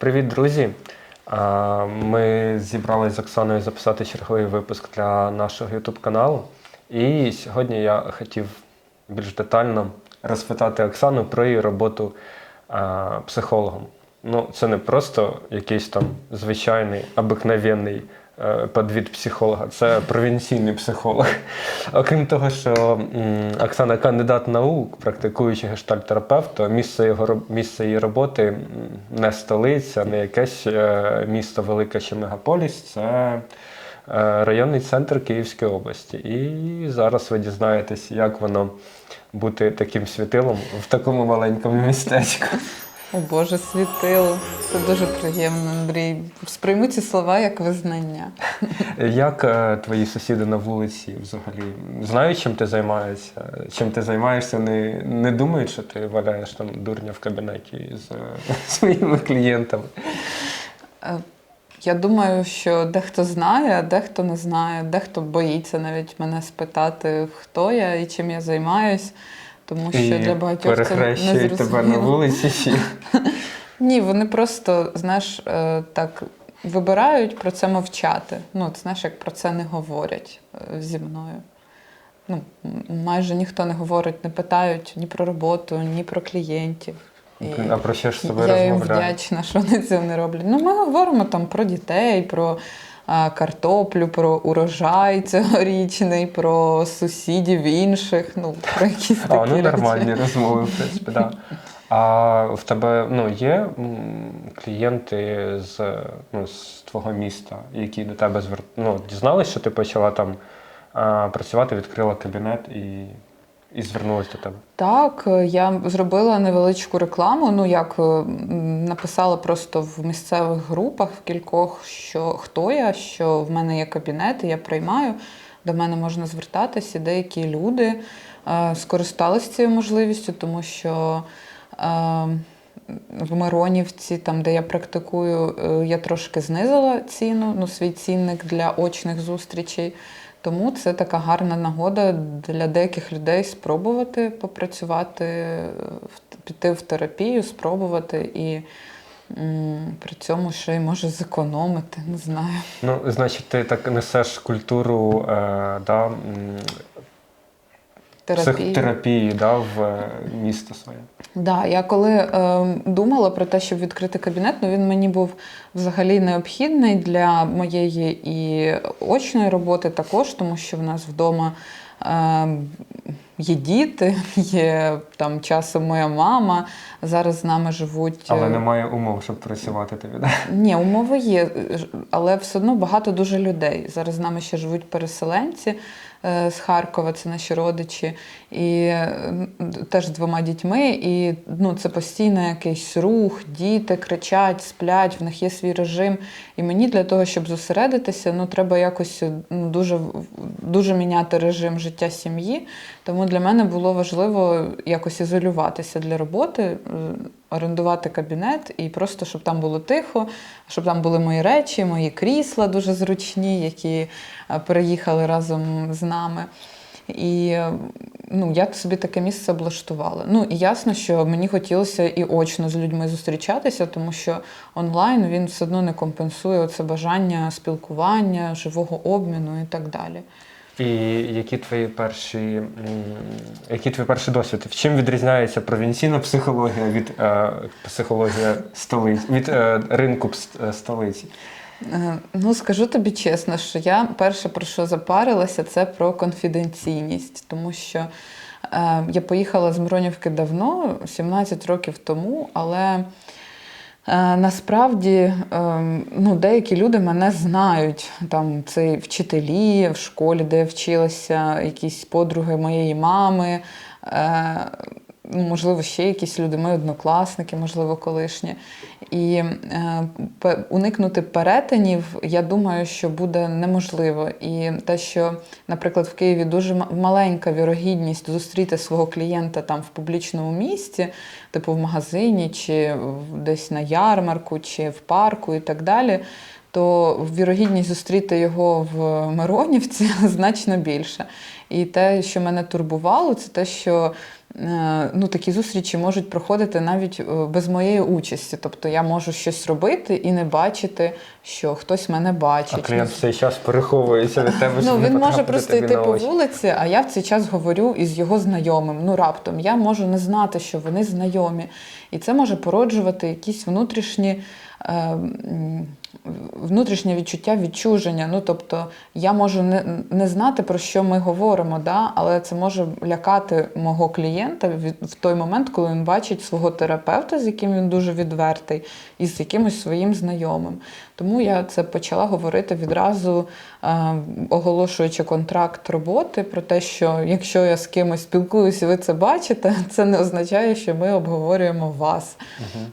Привіт, друзі! Ми зібралися з Оксаною записати черговий випуск для нашого YouTube каналу. І сьогодні я хотів більш детально розпитати Оксану про її роботу психологом. Ну, це не просто якийсь там звичайний, обикновенний подвід психолога, це провінційний психолог. Окрім того, що Оксана кандидат наук, практикуючий гештальтерапевт, то місце, його, місце її роботи не столиця, не якесь е, місто велике чи мегаполіс, це е, районний центр Київської області. І зараз ви дізнаєтесь, як воно бути таким світилом в такому маленькому містечку. О Боже, світило. Це дуже приємно, Андрій. Сприйму ці слова як визнання. Як е, твої сусіди на вулиці взагалі знають, чим ти займаєшся? Чим ти займаєшся? Вони не думають, що ти валяєш там дурня в кабінеті з е, своїми клієнтами. Е, Я думаю, що дехто знає, а дехто не знає, дехто боїться навіть мене спитати, хто я і чим я займаюсь, тому що І для багатьох це не тебе на вулиці. Чи... Ні, вони просто, знаєш, е, так вибирають про це мовчати. Ну, ти знаєш, як про це не говорять е, зі мною. Ну, майже ніхто не говорить, не питають ні про роботу, ні про клієнтів. І А про що ж з тобою я їм вдячна, що вони цього не роблять. Ну, ми говоримо там про дітей, про картоплю, про урожай цьогорічний, про сусідів інших, ну, про якісь такі А, ну речі. нормальні розмови, в принципі, да. А в тебе ну, є клієнти з, ну, з твого міста, які до тебе звер... ну, дізналися, що ти почала там а, працювати, відкрила кабінет і, і звернулася до тебе. Так, е, я зробила невеличку рекламу. Ну як е, написала просто в місцевих групах в кількох, що хто я, що в мене є кабінет, і я приймаю. До мене можна звертатися. Деякі люди е, скористалися цією можливістю, тому що е, в Миронівці, там де я практикую, е, я трошки знизила ціну, ну свій цінник для очних зустрічей. Тому це така гарна нагода для деяких людей спробувати попрацювати, піти в терапію, спробувати і при цьому ще й може зекономити, не знаю. Ну, значить, ти так несеш культуру е, да, м, Терапію. психотерапії да, в е, місто своє. Да, я коли е, думала про те, щоб відкрити кабінет, ну він мені був взагалі необхідний для моєї і очної роботи також, тому що в нас вдома е, є діти, є там часом моя мама. Зараз з нами живуть. Але е, немає умов, щоб працювати тобі. Да? Ні, умови є, але все одно багато дуже людей. Зараз з нами ще живуть переселенці е, з Харкова, це наші родичі, і е, теж з двома дітьми. І ну, це постійно якийсь рух, діти кричать, сплять, в них є свій режим. І мені для того, щоб зосередитися, ну треба якось ну, дуже, дуже міняти режим життя сім'ї. Тому для мене було важливо якось ізолюватися для роботи, е, орендувати кабінет і просто щоб там було тихо, щоб там були мої речі, мої крісла дуже зручні, які е, переїхали разом з нами. І е, ну, я собі таке місце облаштувала. Ну і ясно, що мені хотілося і очно з людьми зустрічатися, тому що онлайн він все одно не компенсує це бажання спілкування, живого обміну і так далі. І які твої перші, м, який твій перший досвід? В чим відрізняється провінційна психологія від е, психології столиці, від е, ринку е, столиці? Е, Ну, скажу тобі чесно, що я перше про що запарилася, це про конфіденційність, тому що е, я поїхала з Миронівки давно, 17 років тому, але насправді е, ну, деякі люди мене знають. Там це вчителі в школі, де я вчилася, якісь подруги моєї мами. Ну, можливо, ще якісь люди, мої однокласники, можливо, колишні. І е, уникнути перетинів, я думаю, що буде неможливо. І те, що, наприклад, в Києві дуже ма- маленька вірогідність зустріти свого клієнта там в публічному місці, типу в магазині, чи десь на ярмарку, чи в парку і так далі. То вірогідність зустріти його в Миронівці значно більша. І те, що мене турбувало, це те, що ну, такі зустрічі можуть проходити навіть е, без моєї участі. Тобто я можу щось робити і не бачити, що хтось мене бачить. А клієнт в цей час переховується від тебе. Ну, він може просто йти по вулиці, а я в цей час говорю із його знайомим. Ну, раптом я можу не знати, що вони знайомі. І це може породжувати якісь внутрішні. е, Внутрішнє відчуття відчуження. Ну, тобто я можу не, не знати, про що ми говоримо, да? але це може лякати мого клієнта в той момент, коли він бачить свого терапевта, з яким він дуже відвертий, і з якимось своїм знайомим. Тому я це почала говорити відразу, е, оголошуючи контракт роботи про те, що якщо я з кимось спілкуюся, ви це бачите, це не означає, що ми обговорюємо вас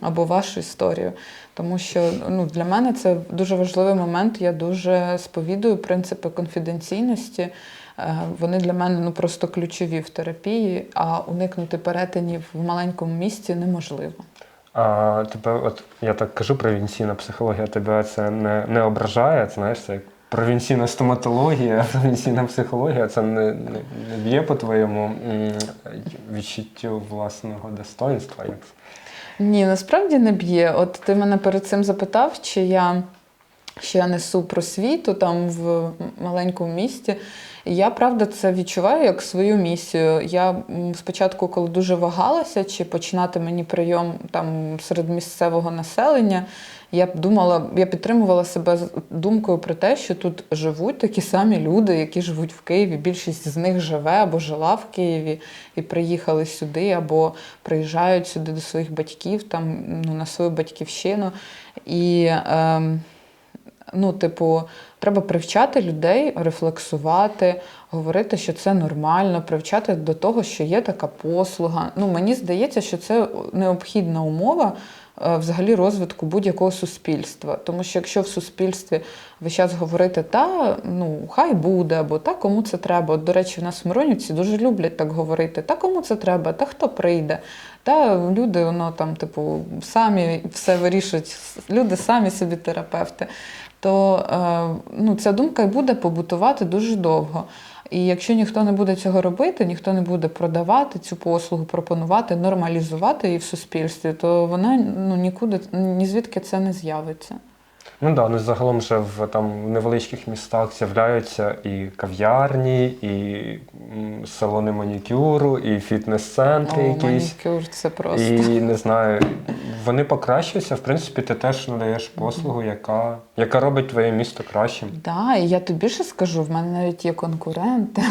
або вашу історію. Тому що ну, для мене це дуже важливий момент. Я дуже сповідую принципи конфіденційності. Е, Вони для мене ну, просто ключові в терапії, а уникнути перетинів в маленькому місті неможливо. А тебе, от я так кажу, провінційна психологія, тебе це не, не ображає, знаєш, це як провінційна стоматологія, провінційна психологія, це не, не, не б'є по твоєму відчуттю власного достоинства. Ні, насправді не б'є. От ти мене перед цим запитав, чи я, я несу просвіту там в маленькому місті. Я правда це відчуваю як свою місію. Я спочатку, коли дуже вагалася, чи починати мені прийом там серед місцевого населення, я думала, я підтримувала себе думкою про те, що тут живуть такі самі люди, які живуть в Києві. Більшість з них живе або жила в Києві і приїхали сюди, або приїжджають сюди до своїх батьків, там ну, на свою батьківщину. І ем, ну, типу, треба привчати людей рефлексувати, говорити, що це нормально, привчати до того, що є така послуга. Ну, мені здається, що це необхідна умова. е, Взагалі розвитку будь-якого суспільства. Тому що якщо в суспільстві весь час говорити, та ну хай буде, або та кому це треба. От, до речі, в нас Миронівці дуже люблять так говорити, та кому це треба, та хто прийде. Та люди, воно там, типу, самі все вирішують, люди самі собі терапевти. То е, ну, ця думка й буде побутувати дуже довго. І якщо ніхто не буде цього робити, ніхто не буде продавати цю послугу, пропонувати, нормалізувати її в суспільстві, то вона ну, нікуди ні звідки це не з'явиться. Ну да, ну загалом вже в там невеличких містах з'являються і кав'ярні, і м, салони манікюру, і фітнес-центри О, якісь. манікюр це просто. І не знаю, вони покращуються. В принципі, ти теж надаєш послугу, яка, яка робить твоє місто кращим. Да, і я тобі більше скажу, в мене навіть є конкуренти.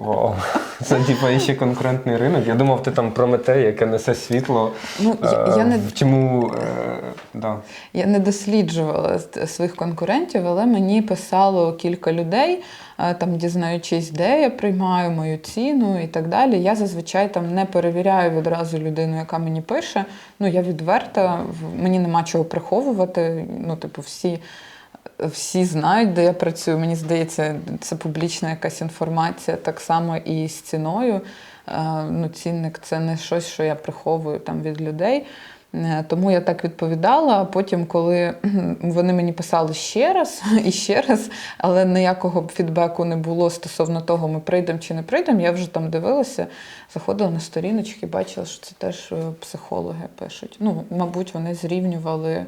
Вау. Це типа ще конкурентний ринок. Я думав, ти там про мете, яке несе світло. Ну, я, е, я не Чому е, да. Я не досліджувала своїх конкурентів, але мені писало кілька людей, е, там дізнаючись, де я приймаю мою ціну і так далі. Я зазвичай там не перевіряю відразу людину, яка мені пише. Ну, я відверта, мені нема чого приховувати. Ну, типу, всі. Всі знають, де я працюю. Мені здається, це публічна якась інформація, так само і з ціною. Е, Ну, цінник це не щось, що я приховую там від людей. Е, Тому я так відповідала. А потім, коли вони мені писали ще раз і ще раз, але ніякого фідбеку не було стосовно того, ми прийдемо чи не прийдемо, я вже там дивилася, заходила на сторіночки, бачила, що це теж е, психологи пишуть. Ну, мабуть, вони зрівнювали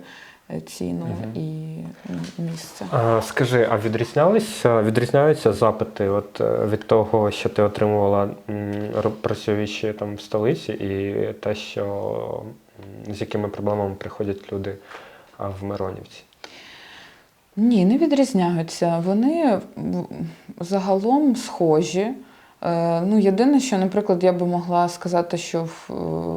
ціну Мгм. і ну, місце. А, скажи, а відрізнялися, відрізняються запити от, е, від того, що ти отримувала працюючи там в столиці, і те, що з якими проблемами приходять люди в Миронівці? Ні, не відрізняються. Вони загалом схожі. Е, Ну, єдине, що, наприклад, я би могла сказати, що в,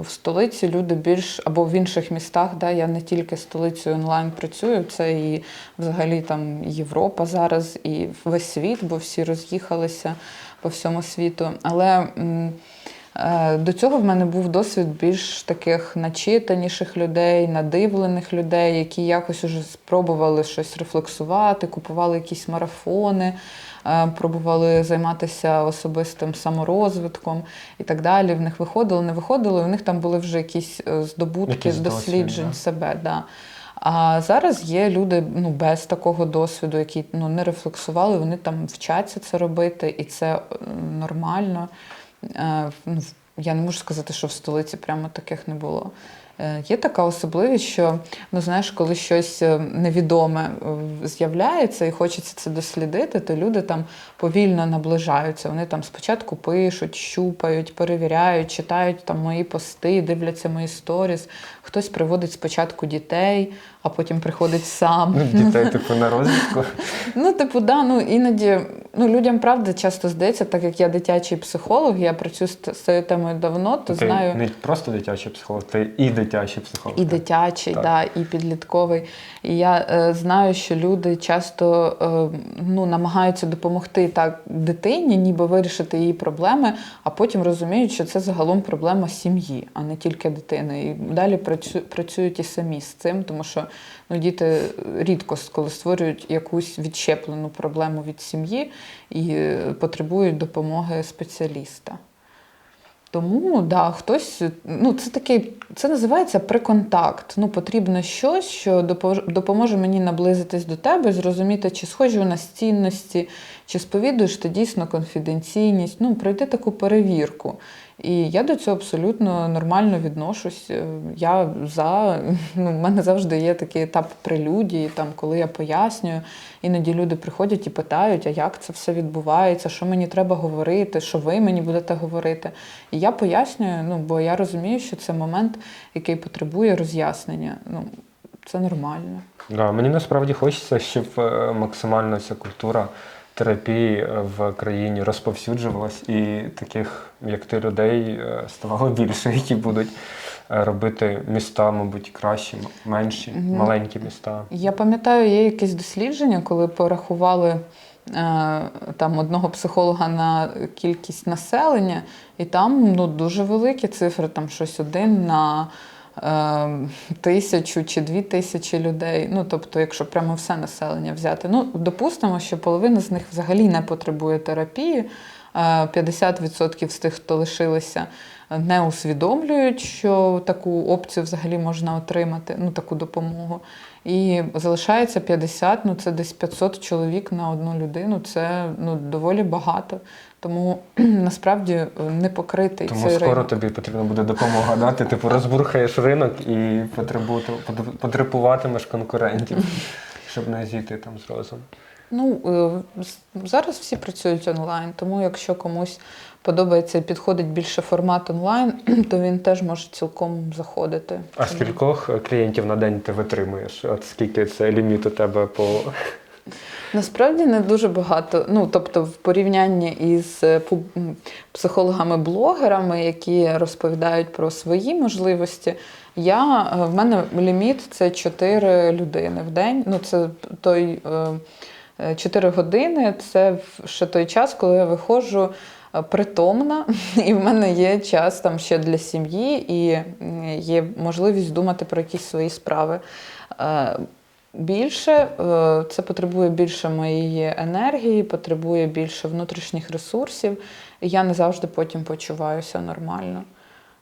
в столиці люди більш або в інших містах, да, я не тільки столицею онлайн працюю, це і взагалі там Європа зараз, і весь світ, бо всі роз'їхалися по всьому світу. Але е, до цього в мене був досвід більш таких начитаніших людей, надивлених людей, які якось уже спробували щось рефлексувати, купували якісь марафони, е, пробували займатися особистим саморозвитком і так далі. В них виходило, не виходило, і в них там були вже якісь е, здобутки досвід, досліджень да. себе. Да. А зараз є люди ну, без такого досвіду, які ну, не рефлексували, вони там вчаться це робити, і це е, нормально. Е, ну, я не можу сказати, що в столиці прямо таких не було. Е, Є така особливість, що ну знаєш, коли щось е, невідоме е, з'являється і хочеться це дослідити, то люди там повільно наближаються. Вони там спочатку пишуть, щупають, перевіряють, читають там мої пости, дивляться мої сторіс. Хтось приводить спочатку дітей, а потім приходить сам. Ну, дітей, типу, на розвідку. Ну, типу, да, ну іноді ну, людям правда часто здається, так як я дитячий психолог, я працюю з, цією темою давно, то ти знаю. не просто дитячий психолог, ти і дитячий психолог. І дитячий, Так. да, і підлітковий. І я е, знаю, що люди часто е, ну, намагаються допомогти так дитині, ніби вирішити її проблеми, а потім розуміють, що це загалом проблема сім'ї, а не тільки дитини. І далі працю, працюють і самі з цим, тому що ну, діти рідко коли створюють якусь відщеплену проблему від сім'ї і е, потребують допомоги спеціаліста. Тому да, хтось, ну це такий, це називається приконтакт. Ну, потрібно щось, що допоможе мені наблизитись до тебе, зрозуміти, чи схожі у нас цінності, чи сповідуєш ти дійсно конфіденційність. Ну, пройти таку перевірку. І я до цього абсолютно нормально відношусь. Е, Я за ну, в мене завжди є такий етап прелюдії, там, коли я пояснюю. Іноді люди приходять і питають, а як це все відбувається, що мені треба говорити, що ви мені будете говорити. І я пояснюю, ну бо я розумію, що це момент, який потребує роз'яснення. Ну, це нормально. Да, мені насправді хочеться, щоб е, максимально ця культура терапії е, в країні розповсюджувалась, і таких, як ти, людей е, ставало більше, які будуть е, робити міста, мабуть, кращі, менші, маленькі міста. Я пам'ятаю, є якесь дослідження, коли порахували там одного психолога на кількість населення, і там ну, дуже великі цифри, там щось один на тисячу чи дві тисячі людей. Ну, тобто, якщо прямо все населення взяти. Ну, допустимо, що половина з них взагалі не потребує терапії. е, 50% з тих, хто лишилися, не усвідомлюють, що таку опцію взагалі можна отримати, ну таку допомогу. І залишається 50, ну це десь 500 чоловік на одну людину. Це ну доволі багато. Тому насправді е, не покритий Тому цей скоро ринок. тобі потрібно буде допомога дати. Типу розбурхаєш ринок і потребуватимеш конкурентів, щоб не зійти там з розуму. Ну е, зараз всі працюють онлайн, тому якщо комусь подобається і підходить більше формат онлайн, то він теж може цілком заходити. А скількох клієнтів на день ти витримуєш? От скільки це ліміт у тебе по Насправді не дуже багато. Ну тобто, в порівнянні із е, психологами-блогерами, які розповідають про свої можливості, я е, в мене ліміт це 4 людини в день. Ну це той е, 4 години. Це ще той час, коли я виходжу. е, Притомна, і в мене є час там ще для сім'ї, і є можливість думати про якісь свої справи. Е, Більше е, це потребує більше моєї енергії, потребує більше внутрішніх ресурсів, і я не завжди потім почуваюся нормально.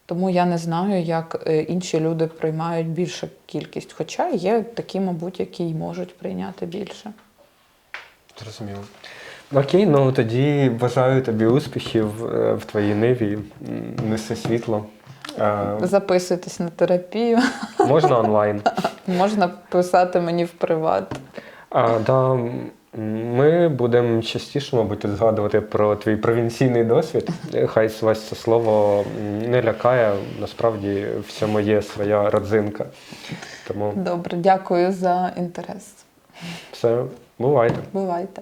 Тому я не знаю, як інші люди приймають більшу кількість. Хоча є такі, мабуть, які й можуть прийняти більше. Зрозуміло. Окей, ну тоді бажаю тобі успіхів е, в твоїй ниві. Неси світло. Е, Записуйтесь на терапію, Можна онлайн. можна писати мені в приват. А, да, ми будемо частіше, мабуть, згадувати про твій провінційний досвід. Хай вас це слово не лякає. Насправді в цьому є своя родзинка. Тому Добре, дякую за інтерес. все, бувайте. Бувайте.